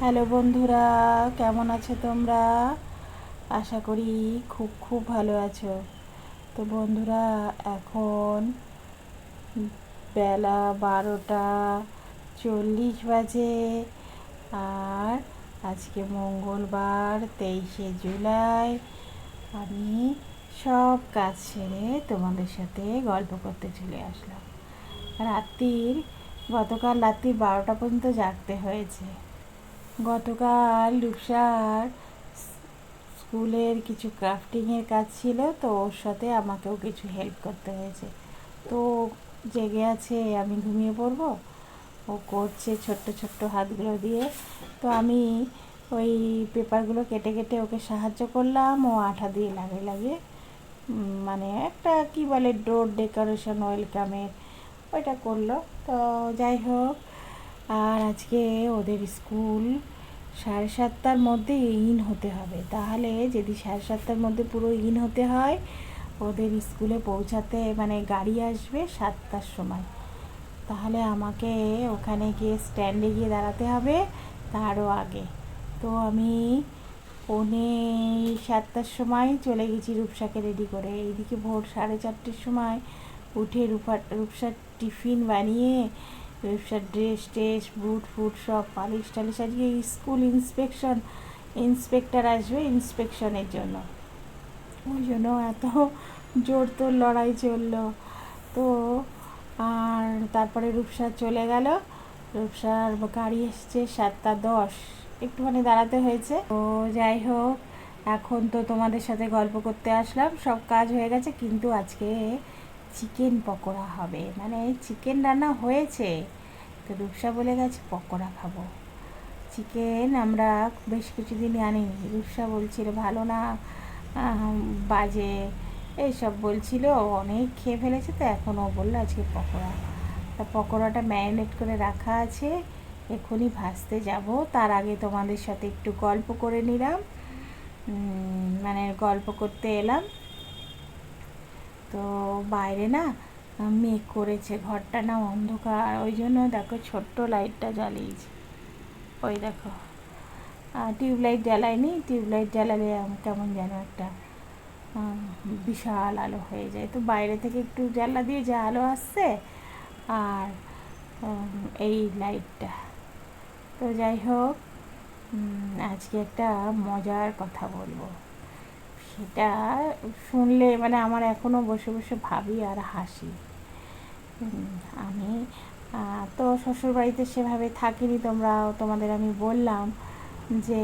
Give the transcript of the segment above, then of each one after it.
Hello বন্ধুরা, কেমন আছো তোমরা? আশা করি খুব খুব ভালো আছো। তো বন্ধুরা, এখন বেলা বারোটা চল্লিশ বাজে আর আজকে মঙ্গলবার, তেইশে জুলাই। আমি সব কাজ সেরে তোমাদের সাথে গল্প করতে চলে আসলাম। রাত্রির, গতকাল রাত্রি বারোটা পর্যন্ত জাগতে হয়েছে। গতকাল রূপসার স্কুলের কিছু ক্রাফটিংয়ের কাজ ছিল, তো ওর সাথে আমাকেও কিছু হেল্প করতে হয়েছে। তো জেগে আছে, আমি ঘুমিয়ে পড়ব। ও করছে ছোট্ট ছোট্ট হাতগুলো দিয়ে। তো আমি ওই পেপারগুলো কেটে কেটে ওকে সাহায্য করলাম। ও আঠা দিয়ে লাগে লাগে মানে একটা কি বলে, ডোর ডেকোরেশন ওয়েলকামের ওইটা করল। তো যাই হোক, আর আজকে ওদের স্কুল সাড়ে সাতটার মধ্যে ইন হতে হবে। তাহলে যদি সাড়ে সাতটার মধ্যে পুরো ইন হতে হয়, ওদের স্কুলে পৌঁছাতে মানে গাড়ি আসবে সাতটার সময়। তাহলে আমাকে ওখানে গিয়ে স্ট্যান্ডে গিয়ে দাঁড়াতে হবে তারও আগে। তো আমি পৌনে সাতটার সময় চলে গেছি রূপসাকে রেডি করে। এইদিকে ভোর সাড়ে চারটের সময় উঠে রূপা রূপসার টিফিন বানিয়ে ব্যবসার ড্রেস ট্রেস বুট, ফুট সব পালিশ টালিশ আজকে স্কুল ইন্সপেকশন, ইন্সপেক্টর আসবে ইন্সপেকশনের জন্য। ওই জন্য এত জোর তোর লড়াই চলল। তো আর তারপরে রূপসার চলে গেল। রূপসার গাড়ি এসছে সাতটা দশ। একটুখানি দাঁড়াতে হয়েছে। তো যাই হোক, এখন তো তোমাদের সাথে গল্প করতে আসলাম। সব কাজ হয়ে গেছে, কিন্তু আজকে চিকেন পকোড়া হবে। মানে এই চিকেন রান্না হয়েছে, তো রূপসা বলে গেছে, পকোড়া খাব। চিকেন আমরা বেশ কিছুদিন আনিনি। রূপসা বলছিল, ভালো না বাজে। এইসব বলছিল, অনেক খেয়ে ফেলেছে, তো এখন ও বলল, আজকে পকোড়া। তা পকোড়াটা ম্যারিনেট করে রাখা আছে, এখনই ভাজতে যাব। তার আগে তোমাদের সাথে একটু গল্প করে নিলাম। মানে গল্প করতে এলাম। তো বাইরে না, মেঘ করেছে, ঘরটা না অন্ধকার, ওই জন্য দেখো ছোট্ট লাইটটা জ্বালিয়েছি। ওই দেখো টিউবলাইট জ্বালায়নি, টিউবলাইট জ্বালালে কেমন যেন একটা বিশাল আলো হয়ে যায়। তো বাইরে থেকে একটু জ্বালা দিয়ে যে আলো আসছে, আর এই লাইটটা তো যাই হোক আজকে একটা মজার কথা বলব। সেটা শুনলে মানে আমার এখনও বসে বসে ভাবি আর হাসি। আমি তো শ্বশুরবাড়িতে সেভাবে থাকিনি তোমরা, তোমাদের আমি বললাম যে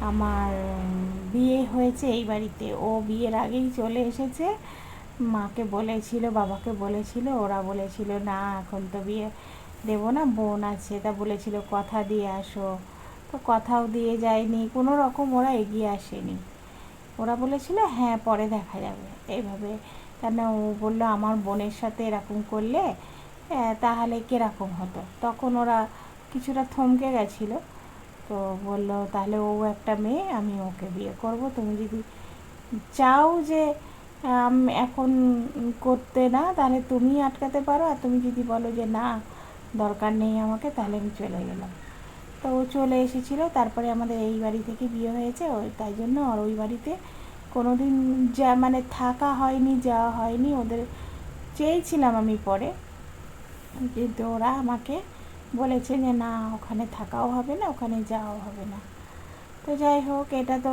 আমার বিয়ে হয়েছে এই বাড়িতে। ও বিয়ের আগেই চলে এসেছে। মাকে বলেছিল, বাবাকে বলেছিল, ওরা বলেছিল, না, এখন তো বিয়ে দেবো না, বোন আছে। তা বলেছিল, কথা দিয়ে আসো। তো কথাও দিয়ে যায়নি। কোনো রকম ওরা এগিয়ে আসেনি। ওরা বলেছিল হ্যাঁ পরে দেখা যাবে। এইভাবে কেন ও বলল, আমার বোনের সাথে এরকম করলে তাহলে কীরকম হতো? তখন ওরা কিছুটা থমকে গেছিল। তো বলল, তাহলে ও একটা মেয়ে, আমি ওকে বিয়ে করব। তুমি যদি চাও যে এখন করতে না, তাহলে তুমি আটকাতে পারো। আর তুমি যদি বলো যে, না, দরকার নেই আমাকে, তাহলে আমি চলে গেলাম। তো ও চলে এসেছিল, তারপরে আমাদের এই বাড়ি থেকে বিয়ে হয়েছে ওই তাই জন্য আর ওই বাড়িতে কোনো দিন যা মানে থাকা হয়নি, যাওয়া হয়নি, ওদের চেয়েছিলাম আমি পরে। কিন্তু ওরা আমাকে বলেছে যে, না, ওখানে থাকাও হবে না, ওখানে যাওয়াও হবে না। তো যাই হোক, এটা তো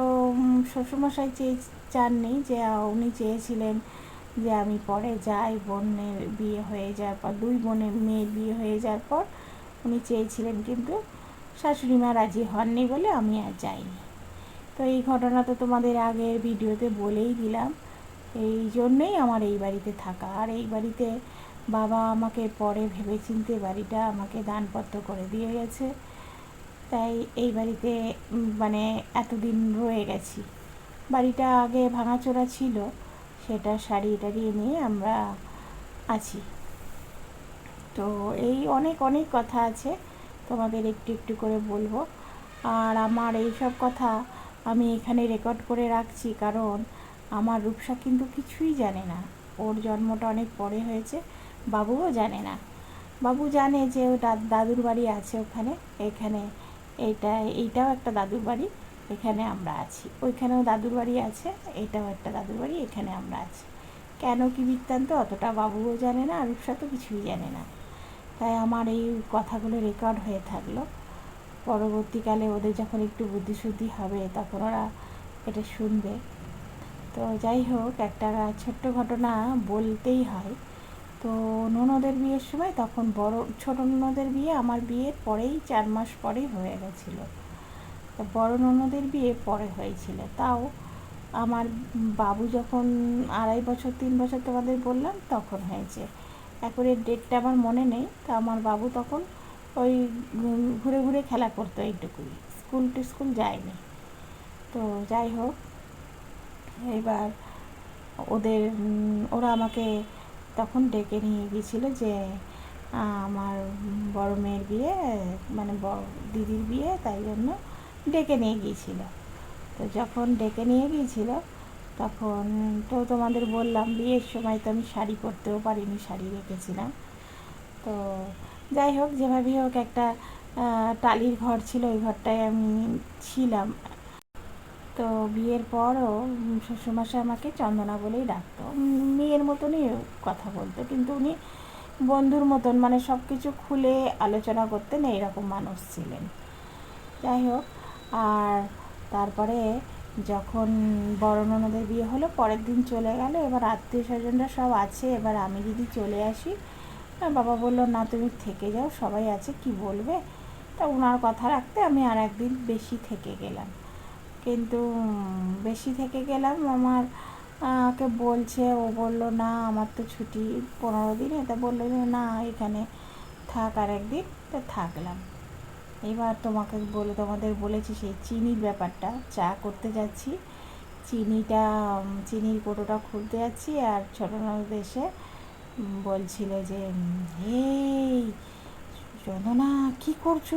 শ্বশুরমশাই চেয়ে, চাননি যে উনি চেয়েছিলেন যে, আমি পরে যাই, বোনের বিয়ে হয়ে যাওয়ার পর, দুই বোনের মেয়ের বিয়ে হয়ে যাওয়ার পর উনি চেয়েছিলেন, কিন্তু শাশুড়ি মা রাজি হননি বলে আমি আর যাইনি। তো এই ঘটনা তো তোমাদের আগের ভিডিওতে বলেই দিলাম। এই জন্যেই আমার এই বাড়িতে থাকা। আর এই বাড়িতে বাবা আমাকে পরে ভেবে চিনতে বাড়িটা আমাকে দানপত্র করে দিয়ে গেছে। তাই এই বাড়িতে মানে এতদিন রয়ে গেছি। বাড়িটা আগে ভাঙাচোরা ছিল, সেটা শাড়ি টারিয়ে নিয়ে আমরা আছি। তো এই অনেক অনেক কথা আছে। তোমাদের একটু একটু করে বলব। আর আমার এই সব কথা আমি এখানে রেকর্ড করে রাখছি কারণ আমার রূপসা কিন্তু কিছুই জানে না। ওর জন্মটা অনেক পরে হয়েছে, বাবুও জানে না। বাবু জানে যে ও দাদুর বাড়ি আছে ওখানে, এখানে এইটা, এইটাও একটা দাদুর বাড়ি, এখানে আমরা আছি। ওইখানেও দাদুর বাড়ি আছে এইটাও একটা দাদুর বাড়ি, এখানে আমরা আছি। কেন কি বৃত্তান্ত, অতটা বাবুও জানে না, আর রূপসা তো কিছুই জানে না। তাই আমার এই কথাগুলো রেকর্ড হয়ে থাকল। পরবর্তীকালে ওদের যখন একটু বুদ্ধিশুদ্ধি হবে, তখন ওরা এটা শুনবে। তো যাই হোক, একটা ছোট্ট ঘটনা বলতেই হয়। তো ননদের বিয়ের সময় তখন বড়, ছোট ননদের বিয়ে আমার বিয়ের পরেই চার মাস পরেই হয়ে গেছিল। তো বড় ননদের বিয়ে পরে হয়েছিল। তাও আমার বাবু যখন আড়াই বছর, তিন বছর তোমাদের বললাম, তখন হয়েছে। একবারে ডেটটা আমার মনে নেই, তা আমার বাবু তখন ওই ঘুরে ঘুরে খেলা করতো এইটুকুই। স্কুল টু স্কুল যায়নি। তো যাই হোক, এবার ওদের ওরা আমাকে তখন ডেকে নিয়ে গিয়েছিল যে আমার বড় মেয়ের বিয়ে মানে দিদির বিয়ে, তাই জন্য ডেকে নিয়ে গিয়েছিল। তো যখন ডেকে নিয়ে গিয়েছিল তখন, তো তোমাদের বললাম, বিয়ের সময় তো আমি শাড়ি পরতেও পারিনি, শাড়ি রেখেছিলাম। তো যাই হোক, যেভাবেই হোক একটা টালির ঘর ছিল, ওই ঘরটায় আমি ছিলাম। তো বিয়ের পরও শ্বশুরমশাই আমাকে চন্দনা বলেই ডাকতো। মেয়ের মতনই কথা বলতো, কিন্তু উনি বন্ধুর মতন মানে সব কিছু খুলে আলোচনা করতেন, এইরকম মানুষ ছিলেন। যাই হোক, আর তারপরে যখন বড় ননদের বিয়ে হলো, পরের দিন চলে গেল। এবার আত্মীয় স্বজনরা সব আছে। এবার আমি যদি চলে আসি বাবা বলল, না, তুমি থেকে যাও, সবাই আছে, কি বলবে? তা ওনার কথা রাখতে আমি আর একদিন বেশি থেকে গেলাম। কিন্তু বেশি থেকে গেলাম, আমার কে বলছে, ও বলল, না, আমার তো ছুটি পনেরো দিনে তা বলল না, এখানে থাক আর একদিন। তা থাকলাম। এবার তোমাকে বলে, তোমাদের বলেছি সেই চিনির ব্যাপারটা। চা করতে যাচ্ছি। চিনিটা চিনির কোটোটা খুলতে যাচ্ছি আর ছোটো ননদ এসে বলছিল যে এই, চন্দনা, কী করছ?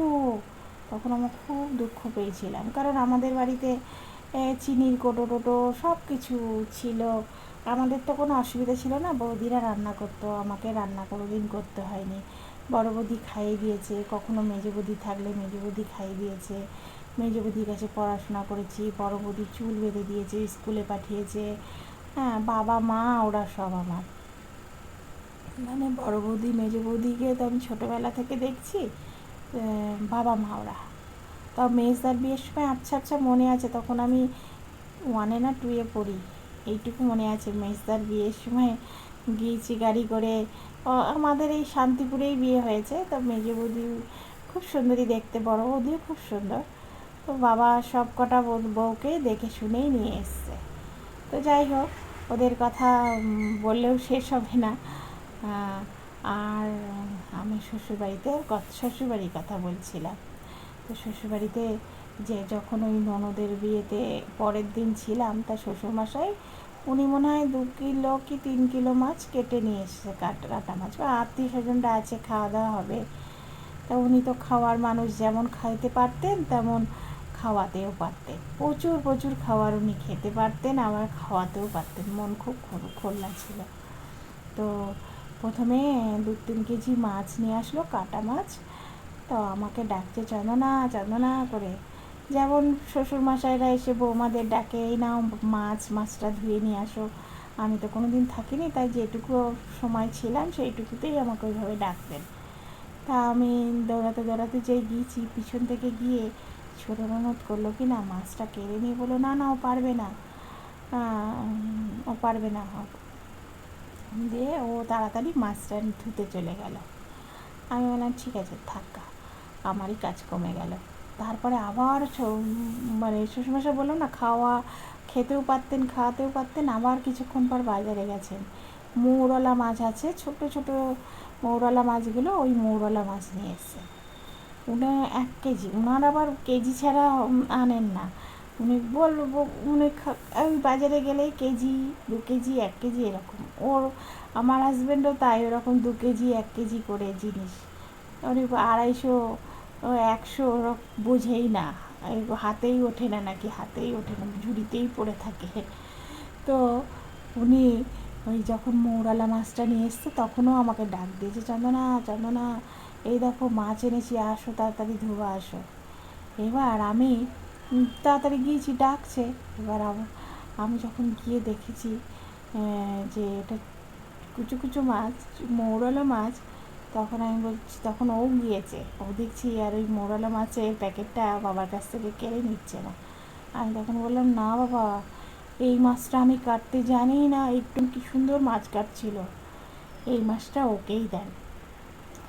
তখন আমার খুব দুঃখ পেয়েছিলাম। কারণ আমাদের বাড়িতে চিনির কোটো টোটো সব কিছু ছিল। আমাদের তো কোনো অসুবিধা ছিল না। বৌদিরা রান্না করতো, আমাকে রান্না কোনো দিন করতে হয়নি। বড় বৌদি খাইয়ে দিয়েছে, কখনো মেজো বৌদি থাকলে মেজো বৌদি খাইয়ে দিয়েছে। মেজো বৌদির কাছে পড়াশোনা করেছি বড় বৌদি চুল বেঁধে দিয়েছে, স্কুলে পাঠিয়েছে। হ্যাঁ বাবা, মা, ওরা সব আমার। মানে বড় বৌদি মেজো বৌদিকে তো আমি ছোটোবেলা থেকে দেখছি বাবা, মা, ওরা। তাও মেজদার বিয়ের সময় আচ্ছা আচ্ছা মনে আছে, তখন আমি ওয়ানে না টুয়ে পড়ি। এইটুকু মনে আছে, মেজদার বিয়ের সময় গিয়েছি গাড়ি করে আমাদের এই শান্তিপুরেই বিয়ে হয়েছে। তো মেজো বৌদি খুব সুন্দরী দেখতে, বড় বৌদিও খুব সুন্দর। তো বাবা সব কটা বউকে দেখে শুনেই নিয়ে এসছে। তো যাই হোক, ওদের কথা বললেও শেষ হবে না। আর আমি শ্বশুরবাড়িতে শ্বশুরবাড়ির কথা বলছিলাম। তো শ্বশুরবাড়িতে যে যখন ওই ননদের বিয়েতে পরের দিন ছিলাম, তা শ্বশুরমশাই উনি মনে হয় দু কিলো কি তিন কিলো মাছ কেটে নিয়ে এসছে, কাটা কাটা মাছ। বা আত্মীয় স্বজনরা আছে খাওয়া দাওয়া হবে। তা উনি তো খাওয়ার মানুষ, যেমন খাইতে পারতেন, তেমন খাওয়াতেও পারতেন। প্রচুর প্রচুর খাওয়ার উনি খেতে পারতেন, আবার খাওয়াতেও পারতেন। মন খুব খোলা ছিল। তো প্রথমে দু তিন কেজি মাছ নিয়ে আসলো, কাটা মাছ। তো আমাকে ডাকছে, চন্দনা চন্দনা করে যেমন শ্বশুরমশাইরা এসে বৌমাদের ডাকে, এই নাও মাছ, মাছটা ধুয়ে নিয়ে আসো। আমি তো কোনো দিন থাকিনি, তাই যেটুকু সময় ছিলাম সেইটুকুতেই আমাকে ওইভাবে ডাকতেন তা আমি দৌড়াতে দৌড়াতে যেই গিয়েছি, পিছন থেকে গিয়ে ছোটো ননদ করল, কি না, মাছটা কেড়ে নিয়ে বলল না না, ও পারবে না। ও পারবে না হোক দিয়ে ও তাড়াতাড়ি মাছটা ধুতে চলে গেল। আমি বললাম, ঠিক আছে থাকা আমারই কাজ কমে গেল। তারপরে আবার মানে শ্বশুরমশাই বললাম না, খাওয়া, খেতেও পারতেন, খাওয়াতেও পারতেন, আবার কিছুক্ষণ পর বাজারে গেছেন। মৌরলা মাছ আছে, ছোট ছোট মৌরলা মাছগুলো ওই মৌরলা মাছ নিয়ে এসছে। উনি এক কেজি ওনার আবার কেজি ছাড়া আনেন না। উনি বলব উনি ওই বাজারে গেলেই কেজি, দু কেজি, এক কেজি এরকম। ওর, আমার হাজব্যান্ডও তাই, ওরকম দু কেজি, এক কেজি করে জিনিস। উনি আড়াইশো একশো বোঝেই না। হাতেই ওঠে না নাকি, হাতেই ওঠে না, ঝুড়িতেই পড়ে থাকে। তো উনি ওই যখন মৌরালা মাছটা নিয়ে এসছে, তখনও আমাকে ডাক দিয়েছে, চন্দনা চন্দনা, এই দেখো মাছ এনেছি, আসো, তাড়াতাড়ি ধোয়া, আসো। এবার আমি তাড়াতাড়ি গিয়েছি, ডাকছে। এবার আমি যখন গিয়ে দেখেছি যে এটা কুচু কুচু মাছ, মৌরলা মাছ তখন আমি বলছি, তখন ও গিয়েছে। ও দেখছি, আর ওই মৌরলা মাছের প্যাকেটটা বাবার কাছ থেকে কেড়ে নিচ্ছে না। আমি তখন বললাম, না বাবা, এই মাছটা আমি কাটতে জানি না, একটু কি সুন্দর মাছ কাটছিল। এই মাছটা ওকেই দেন।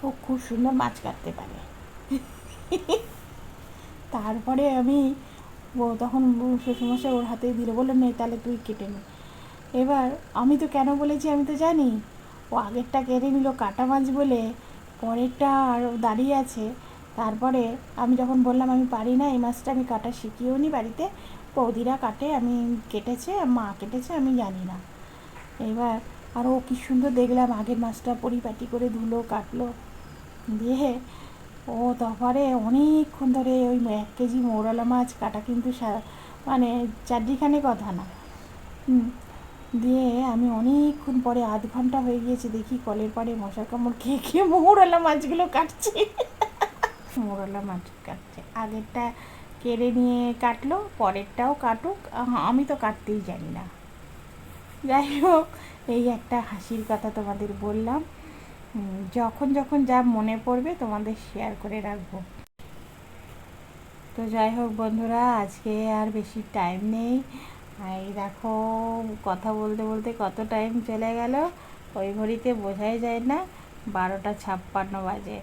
ও খুব সুন্দর মাছ কাটতে পারে। তারপরে আমি, ও তখন শ্বশুরমশাই ওর হাতে দিলে, বলল, নে, তাহলে তুই কেটে নে। এবার আমি তো কেন বলেছি আমি তো জানি ও আগেরটা কেটে নিল কাটা মাছ বলে পরেরটা আর দাঁড়িয়ে আছে। তারপরে আমি যখন বললাম আমি পারি না এই মাছটা আমি কাটা শিখিয়েও নি বাড়িতে বৌদিরা কাটে আমি কেটেছে মা কেটেছে আমি জানি না। এবার আর ও কি সুন্দর দেখলাম আগের মাছটা পরিপাটি করে ধুলো কাটলো দিয়ে ও তারপরে অনেকক্ষণ ধরে ওই এক কেজি মৌরলা মাছ কাটা কিন্তু মানে চারটিখানে কথা না। হুম, দিয়ে আমি অনেকক্ষণ পরে আধ ঘণ্টা হয়ে গিয়েছে, দেখি কলের পাড়ে মশার কামড় খেয়ে খেয়ে মৌরলা মাছগুলো কাটছে। মৌরলা মাছ কাটছে। আগেরটা কেড়ে নিয়ে কাটলো, পরেরটাও কাটুক। আমি তো কাটতেই জানি না। যাই হোক, এই একটা হাসির কথা তোমাদের বললাম। যখন যখন যা মনে পড়বে তোমাদের শেয়ার করে রাখব। তো যাই হোক বন্ধুরা, আজকে আর বেশি টাইম নেই। এই দেখো, কথা বলতে বলতে কত টাইম চলে গেল। ওই ঘড়িতে বোঝাই যায় না, বারোটা ছাপ্পান্ন বাজে।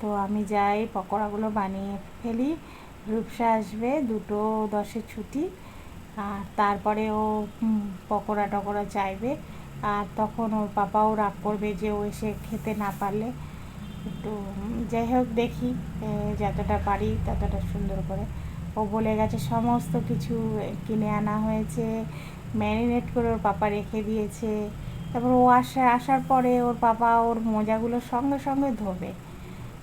তো আমি যাই, পকোড়াগুলো বানিয়ে ফেলি। রূপসা আসবে, দুটো দশে ছুটি। আর তারপরে ও পকোড়া টকোড়া চাইবে। আর তখন ওর পাপাও রাগ করবে যে ও এসে খেতে না পারলে। একটু যাই হোক দেখি যতটা পারি ততটা সুন্দর করে। ও বলে গেছে, সমস্ত কিছু কিনে আনা হয়েছে, ম্যারিনেট করে ওর পাপা রেখে দিয়েছে। তারপর ও আসে, আসার পরে ওর পাপা ওর মোজাগুলো সঙ্গে সঙ্গে ধোবে,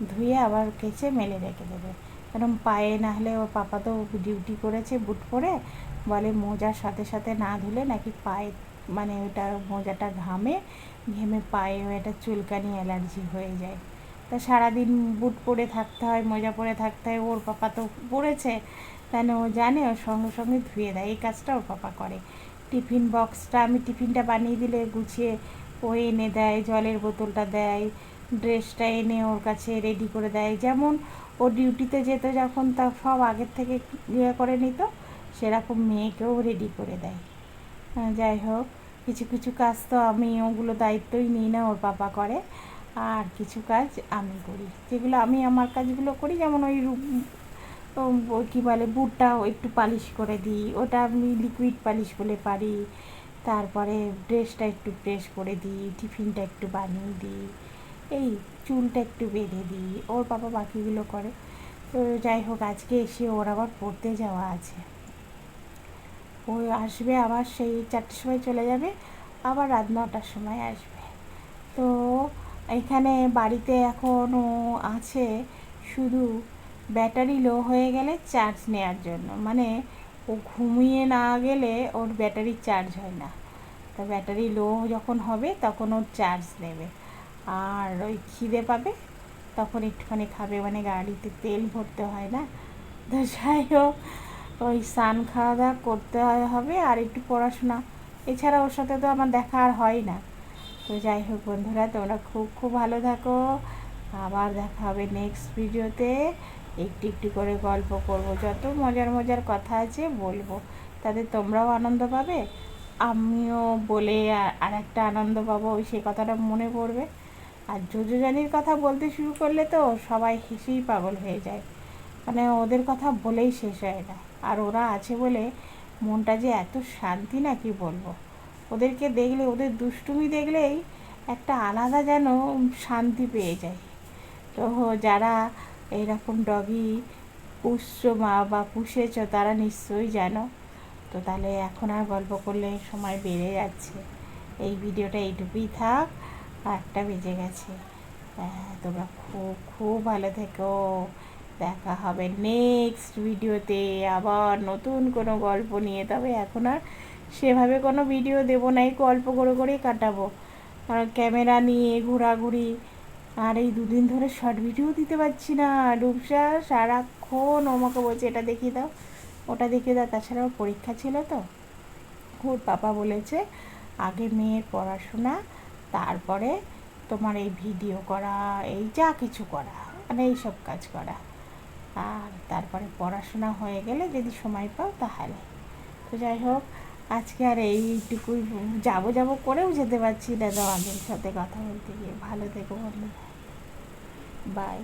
ধুয়ে আবার কেচে মেলে রেখে দেবে। কারণ পায়ে না হলে ওর পাপা তো ডিউটি করেছে বুট পরে, বলে মোজার সাথে সাথে না ধুলে নাকি পায়ে মানে ওটা মোজাটা ঘামে, ঘেমে পায়ে একটা চুলকানি অ্যালার্জি হয়ে যায়। তা সারাদিন বুট পরে থাকতে হয়, মোজা পরে থাকতে হয়, ওর পাপা তো পড়েছে তাহলে ও জানে ও সঙ্গে সঙ্গে ধুয়ে দেয়, এই কাজটা ওর পাপা করে। টিফিন বক্সটা, আমি টিফিনটা বানিয়ে দিলে গুছিয়ে, ও এনে দেয়, জলের বোতলটা দেয়, ড্রেসটা এনে ওর কাছে রেডি করে দেয়। যেমন ও ডিউটিতে যেত যখন, তা সব আগের থেকে ইয়ে করে নিত, সেরকম মেয়েকেও রেডি করে দেয়। যাই হোক, কিছু কিছু কাজ তো আমি, ওগুলো দায়িত্বই নিই না, ওর পাপা করে। আর কিছু কাজ আমি করি। যেগুলো আমি আমার কাজগুলো করি, যেমন ওই কী বলে, বুটটা একটু পালিশ করে দিই, ওটা আমি লিকুইড পালিশ বলে পারি। তারপরে ড্রেসটা একটু প্রেস করে দিই, টিফিনটা একটু বানিয়ে দিই, এই চুলটা একটু বেঁধে দিই, ওর বাবা বাকিগুলো করে। তো যাই হোক, আজকে এসে ওর আবার পড়তে যাওয়া আছে। ও আসবে আবার সেই চারটের সময় চলে যাবে, আবার রাত নটার সময় আসবে। তো এখানে বাড়িতে এখনও আছে শুধু ব্যাটারি লো হয়ে গেলে চার্জ নেওয়ার জন্য। মানে ও ঘুমিয়ে না গেলে ওর ব্যাটারি চার্জ হয় না। তা ব্যাটারি লো যখন হবে তখন ওর চার্জ নেবে। আর ওই খিদে পাবে, তখন একটুখানি খাবে। মানে গাড়িতে তেল ভরতে হয় না। তো যাই হোক, ওই স্নান খাওয়া দাওয়া করতে হবে আর একটু পড়াশোনা। এছাড়া ওর সাথে তো আমার দেখা আর হয় না। তো যাই হোক বন্ধুরা, তোমরা খুব খুব ভালো থাকো। আবার দেখা হবে নেক্সট ভিডিওতে। একটু একটু করে গল্প করব, যত মজার মজার কথা আছে বলব। তাতে তোমরাও আনন্দ পাবে, আমিও বলে আর একটা আনন্দ পাবো, ওই সে কথাটা মনে পড়বে। আর যোজজানির কথা বলতে শুরু করলে তো সবাই হেসেই পাগল হয়ে যায়। মানে ওদের কথা বলেই শেষ হয় না। আর ওরা আছে বলে মনটা যে এত শান্তি না কি বলব? ওদেরকে দেখলে ওদের দুষ্টুমি দেখলেই একটা আলাদা যেন শান্তি পেয়ে যায়। তো যারা এইরকম ডগি পুষছো মা বা পুষেছো তারা নিশ্চয়ই জানো। তো তাহলে এখন আর গল্প করলে সময় বেড়ে যাচ্ছে। এই ভিডিওটা এইটুকুই থাক আটটা বেজে গেছে। হ্যাঁ, তোমরা খুব খুব ভালো থেকো। দেখা হবে নেক্সট ভিডিওতে আবার নতুন কোনো গল্প নিয়ে। তবে এখন আর সেভাবে কোনো ভিডিও দেবো না এই গল্প করে করেই কাটাবো। আর ক্যামেরা নিয়ে ঘোরাঘুরি, আর এই দুদিন ধরে শর্ট ভিডিও দিতে পারছি না। রূপসা সারাক্ষণ আমাকে বলছে, এটা দেখিয়ে দাও, ওটা দেখিয়ে দাও। তাছাড়া ওর পরীক্ষা ছিল তো। ওর পাপা বলেছে, আগে মেয়ের পড়াশোনা, তারপরে তোমার এই ভিডিও করা, এই যা কিছু করা মানে এইসব কাজ করা। আর তারপরে পড়াশোনা হয়ে গেলে যদি সময় পাও তাহলে। তো যাই হোক আজকে আর এইটুকুই যাব যাব করেও যেতে পারছি না তোমাদের সাথে কথা বলতে গিয়ে। ভালো থেকো বলল বাই